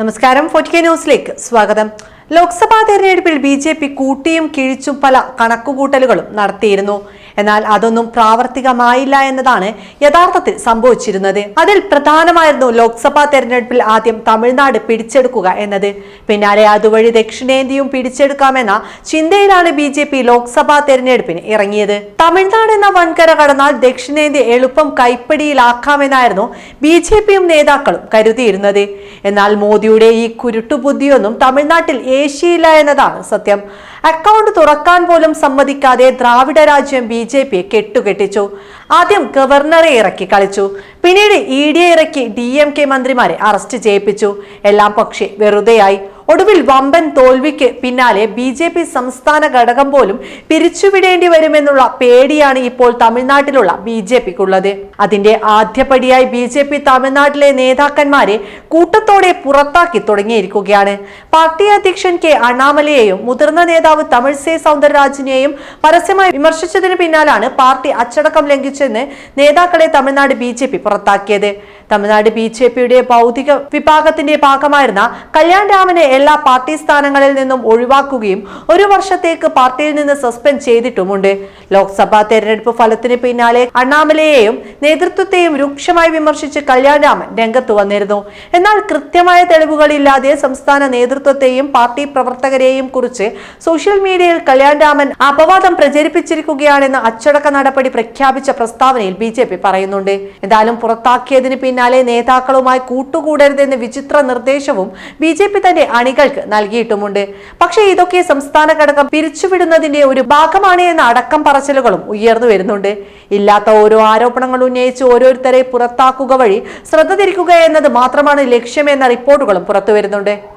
നമസ്കാരം. ഫോർട്ടി ന്യൂസിലേക്ക് സ്വാഗതം. ലോക്സഭാ തെരഞ്ഞെടുപ്പിൽ ബി ജെ പി കൂട്ടിയും കിഴിച്ചും പല കണക്കുകൂട്ടലുകളും നടത്തിയിരുന്നു. എന്നാൽ അതൊന്നും പ്രാവർത്തികമായില്ല എന്നതാണ് യഥാർത്ഥത്തിൽ സംഭവിച്ചിരുന്നത്. അതിൽ പ്രധാനമായിരുന്നു ലോക്സഭാ തെരഞ്ഞെടുപ്പിൽ ആദ്യം തമിഴ്നാട് പിടിച്ചെടുക്കുക എന്നത്. പിന്നാലെ അതുവഴി ദക്ഷിണേന്ത്യയും പിടിച്ചെടുക്കാമെന്ന ചിന്തയിലാണ് ബി ജെ പി ലോക്സഭാ തെരഞ്ഞെടുപ്പിന് ഇറങ്ങിയത്. തമിഴ്നാട് എന്ന വൻകര കടന്നാൽ ദക്ഷിണേന്ത്യ എളുപ്പം കൈപ്പിടിയിലാക്കാമെന്നായിരുന്നു ബി ജെ പിയും നേതാക്കളും കരുതിയിരുന്നത്. എന്നാൽ മോദിയുടെ ഈ കുരുട്ടുബുദ്ധിയൊന്നും തമിഴ്നാട്ടിൽ ഏശിയില്ല എന്നതാണ് സത്യം. അക്കൗണ്ട് തുറക്കാൻ പോലും സമ്മതിക്കാതെ ദ്രാവിഡ രാജ്യം ബി ജെ പിയെ കെട്ടുകെട്ടിച്ചു. ആദ്യം ഗവർണറെ ഇറക്കി കളിച്ചു. പിന്നീട് ഇ ഡി ഇറക്കി ഡി എം കെ മന്ത്രിമാരെ അറസ്റ്റ് ചെയ്യിപ്പിച്ചു. എല്ലാം പക്ഷേ വെറുതെയായി. ഒടുവിൽ വമ്പൻ തോൽവിക്ക് പിന്നാലെ ബി ജെ പി സംസ്ഥാന ഘടകം പോലും പിരിച്ചുവിടേണ്ടി വരുമെന്നുള്ള പേടിയാണ് ഇപ്പോൾ തമിഴ്നാട്ടിലുള്ള ബി ജെ പിക്കുള്ളത്. അതിന്റെ ആദ്യപടിയായി ബി ജെ പി തമിഴ്നാട്ടിലെ നേതാക്കന്മാരെ കൂട്ടത്തോടെ പുറത്താക്കി തുടങ്ങിയിരിക്കുകയാണ്. പാർട്ടി അധ്യക്ഷൻ കെ അണ്ണാമലയെയും മുതിർന്ന നേതാവ് തമിഴ്സൈ സൗന്ദരരാജനെയും പരസ്യമായി വിമർശിച്ചതിന് പിന്നാലാണ് പാർട്ടി അച്ചടക്കം ലംഘിച്ചെന്ന് നേതാക്കളെ തമിഴ്നാട് ബി പുറത്താക്കിയത്. തമിഴ്നാട് ബി ജെ പിയുടെ ഭൗതിക വിഭാഗത്തിന്റെ ഭാഗമായിരുന്ന കല്യാൺ രാമനെ എല്ലാ പാർട്ടി സ്ഥാനങ്ങളിൽ നിന്നും ഒഴിവാക്കുകയും ഒരു വർഷത്തേക്ക് പാർട്ടിയിൽ നിന്ന് സസ്പെൻഡ് ചെയ്തിട്ടുമുണ്ട്. ലോക്സഭാ തെരഞ്ഞെടുപ്പ് ഫലത്തിന് പിന്നാലെ അണ്ണാമലയെയും നേതൃത്വത്തെയും രൂക്ഷമായി വിമർശിച്ച് കല്യാൺ രാമൻ രംഗത്ത് വന്നിരുന്നു. എന്നാൽ കൃത്യമായ തെളിവുകളില്ലാതെ സംസ്ഥാന നേതൃത്വത്തെയും പാർട്ടി പ്രവർത്തകരെയും കുറിച്ച് സോഷ്യൽ മീഡിയയിൽ കല്യാൺ രാമൻ അപവാദം പ്രചരിപ്പിച്ചിരിക്കുകയാണെന്ന് അച്ചടക്ക നടപടി പ്രഖ്യാപിച്ച പ്രസ്താവനയിൽ ബി പറയുന്നുണ്ട്. എന്തായാലും പുറത്താക്കിയതിന് പിന്നാലെ നേതാക്കളുമായി കൂട്ടുകൂടരുതെന്ന് വിചിത്ര നിർദ്ദേശവും ബി ജെ പി തന്റെ അണികൾക്ക് നൽകിയിട്ടുമുണ്ട്. പക്ഷേ ഇതൊക്കെ സംസ്ഥാന ഘടകം പിരിച്ചുവിടുന്നതിന്റെ ഒരു ഭാഗമാണ് എന്ന അടക്കം പറച്ചിലുകളും ഉയർന്നു വരുന്നുണ്ട്. ഇല്ലാത്ത ഓരോ ആരോപണങ്ങൾ ഉന്നയിച്ച് ഓരോരുത്തരെ പുറത്താക്കുക വഴി ശ്രദ്ധ തിരിക്കുക എന്നത് മാത്രമാണ് ലക്ഷ്യമെന്ന റിപ്പോർട്ടുകളും പുറത്തുവരുന്നുണ്ട്